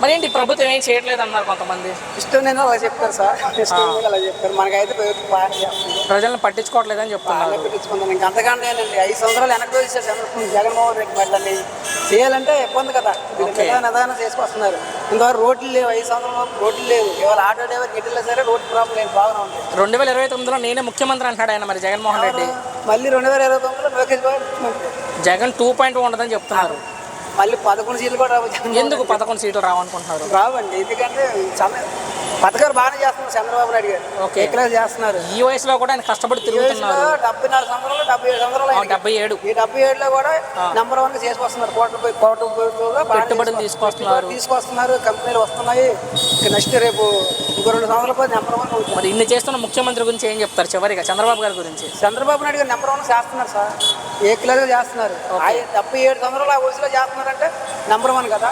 మరి ఏంటి ప్రభుత్వం ఏం చేయట్లేదు అన్నారు కొంతమంది? ఇష్టం నేను అలా చెప్తారు సార్. ఇష్టం అలా చెప్తారు. మనకైతే బాగా ప్రజలను పట్టించుకోవట్లేదని చెప్తున్నారు. బాగా పెట్టించుకుందాం ఇంకా అంతకంటే ఐదు సంవత్సరాలు వెనక్కి వచ్చేసారు చంద్రబాబు జగన్మోహన్ రెడ్డి మళ్ళీ చేయాలంటే ఇబ్బంది కదా. నిదాన చేసుకొస్తున్నారు. ఇంతవరకు రోడ్లు లేవు. ఐదు సంవత్సరాల రోడ్లు లేవు. ఇవాళ ఆటో డ్రైవర్ గిట్టిలో సరే రోడ్డు ప్రాబ్లం లేదు. బాగానే ఉంది. రెండు వేల ఇరవై తొమ్మిదిలో నేనే ముఖ్యమంత్రి అంటాడు ఆయన మరి జగన్మోహన్ రెడ్డి. మళ్ళీ రెండు వేల ఇరవై తొమ్మిదిలో లోకేష్ బాబు ముఖ్యమంత్రి. జగన్ టూ పాయింట్ ఉండదని చెప్తున్నారు. మళ్ళీ పదకొండు సీట్లు కూడా రావు జగన్మోహన్ ఎందుకు పదకొండు సీట్లు రావనుకుంటున్నారు. రావండి ఎందుకంటే చంద్ర పథకాలు బాగానే చేస్తున్నారు చంద్రబాబు నాయుడు గారు. ఓకే. ఎక్కడ చేస్తున్నారు. ఈ వయసులో కూడా ఆయన కష్టపడి తిరుగుతున్నారు. డెబ్బై నాలుగు సంవత్సరాలు డెబ్బై ఏడు సంవత్సరాలు. డెబ్బై ఏడు ఈ డెబ్బై ఏడులో కూడా నెంబర్ వన్ చేసుకొస్తున్నారు. కోట్ల కోట్ల పెట్టుబడులు తీసుకొస్తున్నారు. తీసుకొస్తున్నారు. కంపెనీలు వస్తున్నాయి. నెక్స్ట్ రేపు ఇంకో రెండు సంవత్సరాల నెంబర్ వన్ మరి ఇన్ని చేస్తున్న ముఖ్యమంత్రి గురించి ఏం చెప్తారు? చివరిగా చంద్రబాబు గారి గురించి. చంద్రబాబు నాయుడు గారు నెంబర్ వన్ చేస్తున్నారు సార్. ఏ క్లియర్గా చేస్తున్నారు ఆయన డెబ్బై ఏడు సంవత్సరాలు ఆ వయసులో చేస్తున్నారంటే నెంబర్ వన్ కదా.